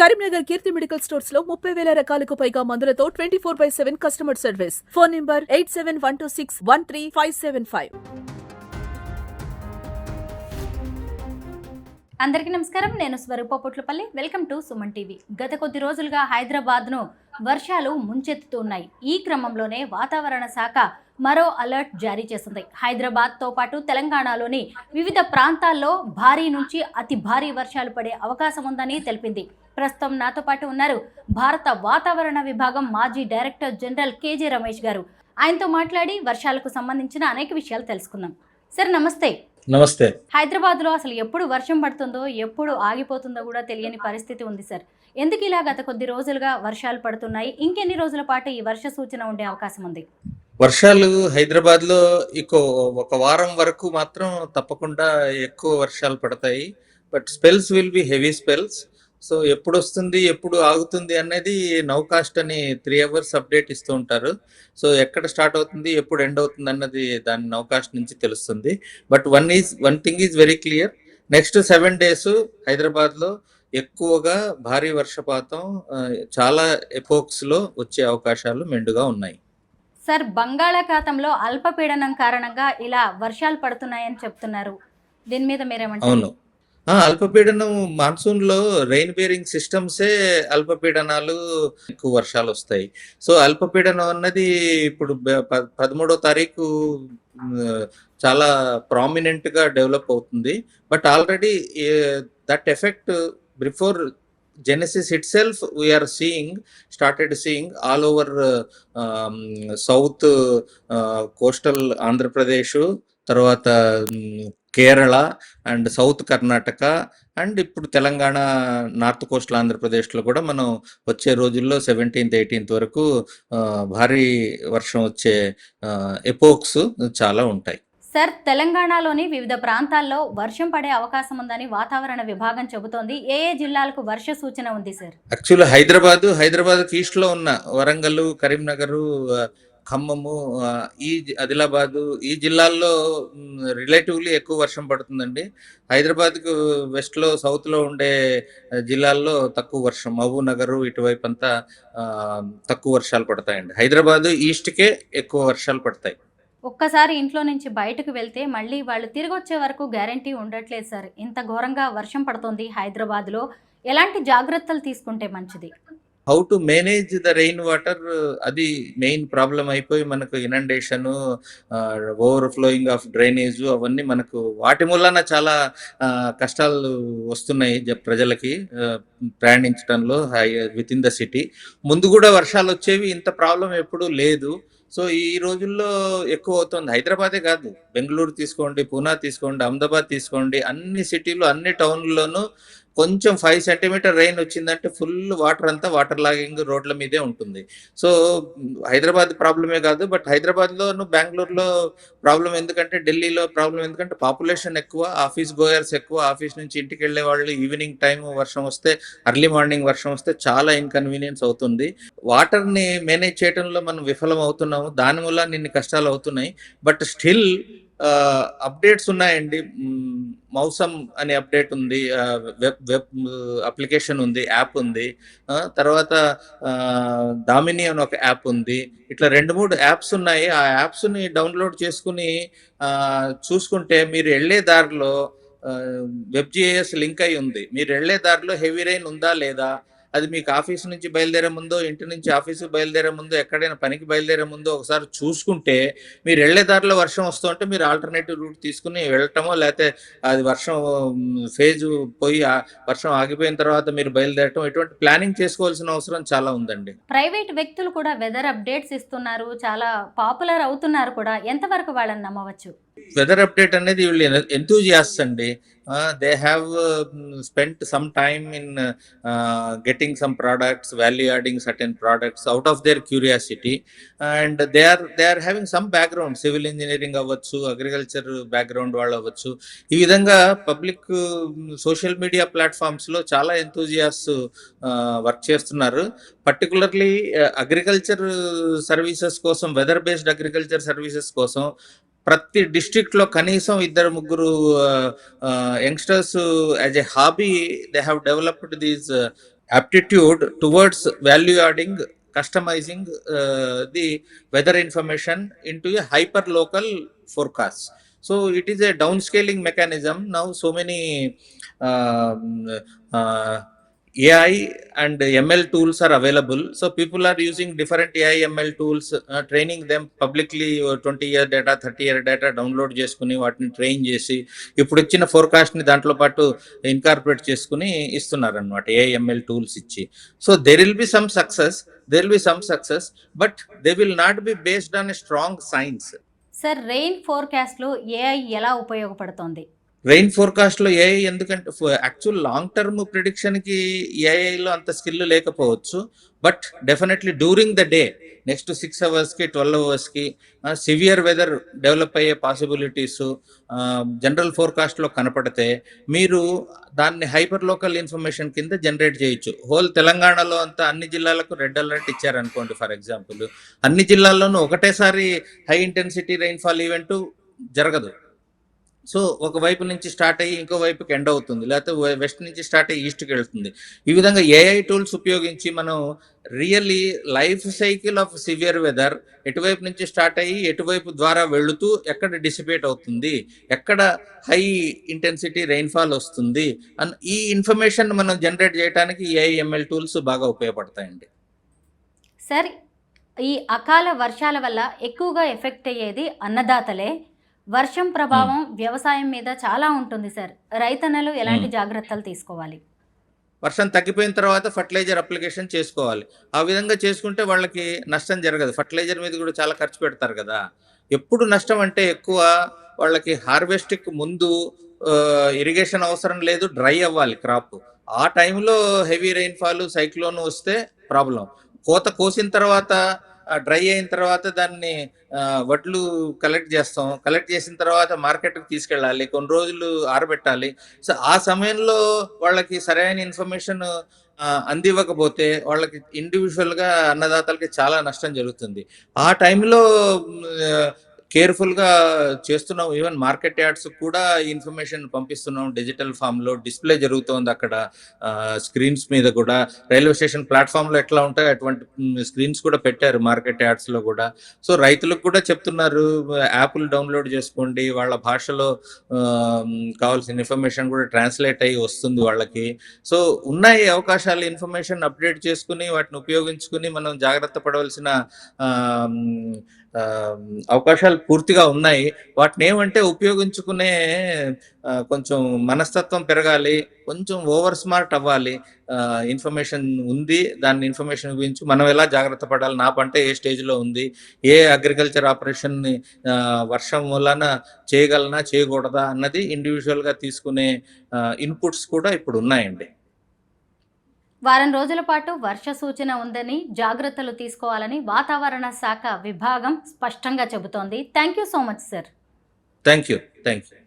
కరీంనగర్ కీర్తి medical స్టోర్స్లో ముప్పై వేల రకాలకు పైగా మందులతో twenty four by seven customer service. Phone number eight seven one two six one three five seven five. అందరికీ నమస్కారం. నేను Swaroopa Potlapalli. Welcome to Suman TV. గత కొద్ది రోజులుగా హైదరాబాద్ను వర్షాలు ముంచెత్తుతున్నాయి. ఈ క్రమంలోనే వాతావరణ శాఖ మరో అలర్ట్ జారీ చేసింది. హైదరాబాద్తో పాటు తెలంగాణలోని వివిధ ప్రాంతాల్లో భారీ నుంచి అతి భారీ వర్షాలు పడే అవకాశం ఉందని తెలిపింది. ప్రస్తుతం నాతో పాటు ఉన్నారు భారత వాతావరణ విభాగం మాజీ డైరెక్టర్ జనరల్ కేజే రమేష్ గారు. ఆయనతో మాట్లాడి వర్షాలకు సంబంధించిన అనేక విషయాలు తెలుసుకుందాం. సార్ నమస్తే. నమస్తే. హైదరాబాద్లో అసలు ఎప్పుడు వర్షం పడుతుందో ఎప్పుడు ఆగిపోతుందో కూడా తెలియని పరిస్థితి ఉంది సార్. ఎందుకు ఇలా గత కొద్ది రోజులుగా వర్షాలు పడుతున్నాయి? ఇంకెన్ని రోజుల పాటు ఈ వర్ష సూచన ఉండే అవకాశం ఉంది? వర్షాలు హైదరాబాద్లో ఇకో ఒక వారం వరకు మాత్రం తప్పకుండా ఎక్కువ వర్షాలు పడతాయి. But spells will be heavy spells. So ఎప్పుడు వస్తుంది ఎప్పుడు ఆగుతుంది అనేది నౌకాస్ట్ అని త్రీ అవర్స్ అప్డేట్ ఇస్తూ ఉంటారు. సో ఎక్కడ స్టార్ట్ అవుతుంది ఎప్పుడు ఎండ్ అవుతుంది అన్నది దాని నౌకాస్ట్ నుంచి తెలుస్తుంది. But one is one thing is very clear. Next seven days హైదరాబాద్లో ఎక్కువగా భారీ వర్షపాతం చాలా ఎపోక్స్లో వచ్చే అవకాశాలు మెండుగా ఉన్నాయి. సార్ బంగాళాఖాతంలో అల్పపీడనం కారణంగా ఇలా వర్షాలు పడుతున్నాయని చెప్తున్నారు. దీని మీద మీరేమంటారు? అవును. అల్పపీడనం మాన్సూన్లో రెయిన్ బేరింగ్ సిస్టమ్సే అల్పపీడనాలు ఎక్కువ వర్షాలు వస్తాయి సో అల్పపీడనం అన్నది ఇప్పుడు పదమూడో తారీఖు చాలా ప్రామినెంట్గా డెవలప్ అవుతుంది. But already that effect before genesis itself we are seeing started seeing all over south coastal Andhra Pradesh తర్వాత Kerala and south Karnataka and ఇప్పుడు తెలంగాణ నార్త్ కోస్టల్ ఆంధ్రప్రదేశ్లో కూడా మనం వచ్చే రోజుల్లో సెవెంటీన్త్ ఎయిటీన్త్ వరకు భారీ వర్షం వచ్చే ఎపోక్స్ చాలా ఉంటాయి. సార్ తెలంగాణలోని వివిధ ప్రాంతాల్లో వర్షం పడే అవకాశం ఉందని వాతావరణ విభాగం చెబుతోంది. ఏ ఏ జిల్లాలకు వర్ష సూచన ఉంది సార్? యాక్చువల్ హైదరాబాద్ హైదరాబాద్ ఈస్ట్లో ఉన్న వరంగల్ కరీంనగర్ ఖమ్మము ఈ జి- ఆదిలాబాదు ఈ జిల్లాల్లో రిలేటివ్లీ ఎక్కువ వర్షం పడుతుందండి. హైదరాబాద్కు వెస్ట్లో సౌత్లో ఉండే జిల్లాల్లో తక్కువ వర్షం. మహబూబ్నగర్ ఇటువైపు అంతా తక్కువ వర్షాలు పడతాయండి. హైదరాబాద్ ఈస్ట్కే ఎక్కువ వర్షాలు పడతాయి. ఒక్కసారి ఇంట్లో నుంచి బయటకు వెళ్తే మళ్ళీ వాళ్ళు తిరిగి వచ్చే వరకు గ్యారంటీ ఉండట్లేదు సార్. ఇంత ఘోరంగా వర్షం పడుతుంది హైదరాబాద్లో. ఎలాంటి జాగ్రత్తలు తీసుకుంటే మంచిది? How to manage the rain water అది మెయిన్ ప్రాబ్లం అయిపోయి మనకు inundation over flowing of drainage అవన్నీ మనకు వాటి మూలన చాలా కష్టాలు వస్తున్నాయి జ- ప్రజలకి ప్రయాణించడంలో ప్రయాణించడంలో విత్ ఇన్ ద సిటీ ముందు కూడా వర్షాలు వచ్చేవి ఇంత ప్రాబ్లం ఎప్పుడూ లేదు. సో ఈ రోజుల్లో ఎక్కువ అవుతుంది. హైదరాబాదే కాదు. బెంగళూరు తీసుకోండి పూనా తీసుకోండి అహ్మదాబాద్ తీసుకోండి అన్ని సిటీలు అన్ని టౌన్లోనూ కొంచెం ఫైవ్ సెంటీమీటర్ రెయిన్ వచ్చిందంటే ఫుల్ వాటర్ అంతా వాటర్ లాగింగ్ రోడ్ల మీదే ఉంటుంది. సో హైదరాబాద్ ప్రాబ్లమే కాదు బట్ హైదరాబాద్లోను బెంగళూరులో ప్రాబ్లం ఎందుకంటే ఢిల్లీలో ప్రాబ్లం ఎందుకంటే పాపులేషన్ ఎక్కువ ఆఫీస్ గోయర్స్ ఎక్కువ ఆఫీస్ నుంచి ఇంటికి వెళ్ళే వాళ్ళు ఈవినింగ్ టైం వర్షం వస్తే అర్లీ మార్నింగ్ వర్షం వస్తే చాలా ఇన్కన్వీనియన్స్ అవుతుంది. వాటర్ని మేనేజ్ చేయడంలో మనం విఫలం అవుతున్నాము దాని వల్ల నిన్ని కష్టాలు అవుతున్నాయి. బట్ స్టిల్ అప్డేట్స్ ఉన్నాయండి. మౌసమ్ మౌసం అనే అప్డేట్ ఉంది. వెబ్ వెబ్ అప్లికేషన్ ఉంది యాప్ ఉంది. తర్వాత దామిని అని ఒక యాప్ ఉంది. ఇట్లా రెండు మూడు యాప్స్ ఉన్నాయి. ఆ యాప్స్ని డౌన్లోడ్ చేసుకుని చూసుకుంటే మీరు వెళ్ళే దారిలో వెబ్జిఏఎస్ లింక్ అయి ఉంది. మీరు వెళ్ళే దారిలో హెవీ రైన్ ఉందా లేదా? అది మీకు ఆఫీస్ నుంచి బయలుదేరే ముందో ఇంటి నుంచి ఆఫీసు బయలుదేరే ముందో ఎక్కడైనా పనికి బయలుదేరే ముందో ఒకసారి చూసుకుంటే మీరు వెళ్ళే దారిలో వర్షం వస్తుంటే మీరు ఆల్టర్నేటివ్ రూట్ తీసుకుని వెళ్ళటమో లేకపోతే అది వర్షం ఫేజ్ పోయి వర్షం ఆగిపోయిన తర్వాత మీరు బయలుదేరటం ఇటువంటి ప్లానింగ్ చేసుకోవాల్సిన అవసరం చాలా ఉందండి. ప్రైవేట్ వ్యక్తులు కూడా వెదర్ అప్డేట్స్ ఇస్తున్నారు చాలా పాపులర్ అవుతున్నారు కూడా. ఎంతవరకు వాళ్ళని నమ్మవచ్చు? వెదర్ అప్డేట్ అనేది వీళ్ళు ఎంతూజియాస్ట్ అండి. They have spent some time in getting some products value adding certain products out of their curiosity and they are they are having some background civil engineering అవ్వచ్చు agriculture background వాళ్ళు అవ్వచ్చు. ఈ విధంగా public social media ప్లాట్ఫామ్స్లో చాలా enthusiast work చేస్తున్నారు. Particularly agriculture services కోసం weather based agriculture services కోసం ప్రతి డిస్ట్రిక్ట్ లో కనీసం ఇద్దరు ముగ్గురు youngsters as a hobby they have developed these aptitude towards value adding customizing uh, the weather information into a hyper local forecast so it is a downscaling mechanism now so many um, uh, ai and ml tools are available. So people are using different ai ml tools uh, training them publicly uh, 20 year data 30 year data download చేసుకుని వాటిని train చేసి ఇప్పుడు ఇచ్చిన ఫోర్కాస్ట్ని దాంట్లో పాటు incorporate చేసుకుని ఇస్తున్నారు అనమాట ఏఎంఎల్ టూల్స్ ఇచ్చి. So there will be some success there will be some success but they will not be based on a strong science sir rain ఫోర్కాస్ట్లో AI ఎలా ఉపయోగపడుతోంది? రెయిన్ ఫోర్కాస్ట్లో ఏఐ ఎందుకంటే యాక్చువల్ లాంగ్ టర్మ్ ప్రిడిక్షన్కి ఏఐలో అంత skill లేకపోవచ్చు. But definitely during the day next six అవర్స్కి twelve అవర్స్కి సివియర్ వెదర్ డెవలప్ అయ్యే పాసిబిలిటీస్ జనరల్ ఫోర్కాస్ట్లో కనపడితే మీరు దాన్ని హైపర్ లోకల్ ఇన్ఫర్మేషన్ కింద జనరేట్ చేయొచ్చు. హోల్ తెలంగాణలో అంతా అన్ని జిల్లాలకు రెడ్ అలర్ట్ ఇచ్చారనుకోండి ఫర్ ఎగ్జాంపుల్ అన్ని జిల్లాల్లోనూ ఒకటేసారి హై ఇంటెన్సిటీ రైన్ఫాల్ ఈవెంట్ జరగదు. సో ఒక వైపు నుంచి స్టార్ట్ అయ్యి ఇంకో వైపుకి ఎండ్ అవుతుంది. లేకపోతే వెస్ట్ నుంచి స్టార్ట్ అయ్యి ఈస్ట్కి వెళ్తుంది. ఈ విధంగా ఏఐ టూల్స్ ఉపయోగించి మనం really life cycle of severe weather ఎటువైపు నుంచి స్టార్ట్ అయ్యి ఎటువైపు ద్వారా వెళుతూ ఎక్కడ డిసిపేట్ అవుతుంది ఎక్కడ హై ఇంటెన్సిటీ రెయిన్ఫాల్ వస్తుంది అన్ ఈ ఇన్ఫర్మేషన్ మనం జనరేట్ చేయడానికి ఏఐఎంఎల్ టూల్స్ బాగా ఉపయోగపడతాయండి. సార్ ఈ అకాల వర్షాల వల్ల ఎక్కువగా ఎఫెక్ట్ అయ్యేది అన్నదాతలే. వర్షం ప్రభావం వ్యవసాయం మీద చాలా ఉంటుంది సార్. రైతన్నలు ఎలాంటి జాగ్రత్తలు తీసుకోవాలి? వర్షం తగ్గిపోయిన తర్వాత ఫర్టిలైజర్ అప్లికేషన్ చేసుకోవాలి. ఆ విధంగా చేసుకుంటే వాళ్ళకి నష్టం జరగదు. ఫర్టిలైజర్ మీద కూడా చాలా ఖర్చు పెడతారు కదా. ఎప్పుడు నష్టం అంటే ఎక్కువ వాళ్ళకి హార్వెస్ట్కి ముందు ఇరిగేషన్ అవసరం లేదు డ్రై అవ్వాలి క్రాప్. ఆ టైంలో హెవీ రెయిన్ఫాల్ సైక్లోన్ వస్తే ప్రాబ్లం. కోత కోసిన తర్వాత డ్రై అయిన తర్వాత దాన్ని వడ్లు కలెక్ట్ చేస్తాం. కలెక్ట్ చేసిన తర్వాత మార్కెట్కి తీసుకెళ్ళాలి. కొన్ని రోజులు ఆరబెట్టాలి. సో ఆ సమయంలో వాళ్ళకి సరైన ఇన్ఫర్మేషన్ అందివ్వకపోతే వాళ్ళకి ఇండివిజువల్గా అన్నదాతలకి చాలా నష్టం జరుగుతుంది. ఆ టైంలో కేర్ఫుల్గా చేస్తున్నాం ఈవెన్ మార్కెట్ యార్డ్స్ కూడా ఇన్ఫర్మేషన్ పంపిస్తున్నాం డిజిటల్ ఫామ్లో డిస్ప్లే జరుగుతోంది అక్కడ. స్క్రీన్స్ మీద కూడా. రైల్వే స్టేషన్ ప్లాట్ఫామ్లో ఎట్లా ఉంటాయో అటువంటి స్క్రీన్స్ కూడా పెట్టారు మార్కెట్ యాడ్స్లో కూడా. సో రైతులకు కూడా చెప్తున్నారు యాప్లు డౌన్లోడ్ చేసుకోండి. వాళ్ళ భాషలో కావాల్సిన ఇన్ఫర్మేషన్ కూడా ట్రాన్స్లేట్ అయ్యి వస్తుంది వాళ్ళకి. సో ఉన్నాయి అవకాశాలు. ఇన్ఫర్మేషన్ అప్డేట్ చేసుకుని వాటిని ఉపయోగించుకుని మనం జాగ్రత్త పడవలసిన అవకాశాలు అవకాశాలు పూర్తిగా ఉన్నాయి. వాటిని ఏమంటే ఉపయోగించుకునే కొంచెం మనస్తత్వం పెరగాలి కొంచెం ఓవర్ స్మార్ట్ అవ్వాలి. ఇన్ఫర్మేషన్ ఉంది. దాన్ని ఇన్ఫర్మేషన్ గురించి మనం ఎలా జాగ్రత్త పడాలి? నా పంట ఏ స్టేజ్లో ఉంది? ఏ అగ్రికల్చర్ ఆపరేషన్ని వర్షం వలన చేయగలనా చేయకూడదా అన్నది ఇండివిజువల్గా తీసుకునే ఇన్పుట్స్ కూడా ఇప్పుడు ఉన్నాయండి వారం రోజుల పాటు వర్ష సూచన ఉందని జాగ్రత్తలు తీసుకోవాలని వాతావరణ శాఖ విభాగం స్పష్టంగా చెబుతోంది. Thank you so much sir. Thank you thank you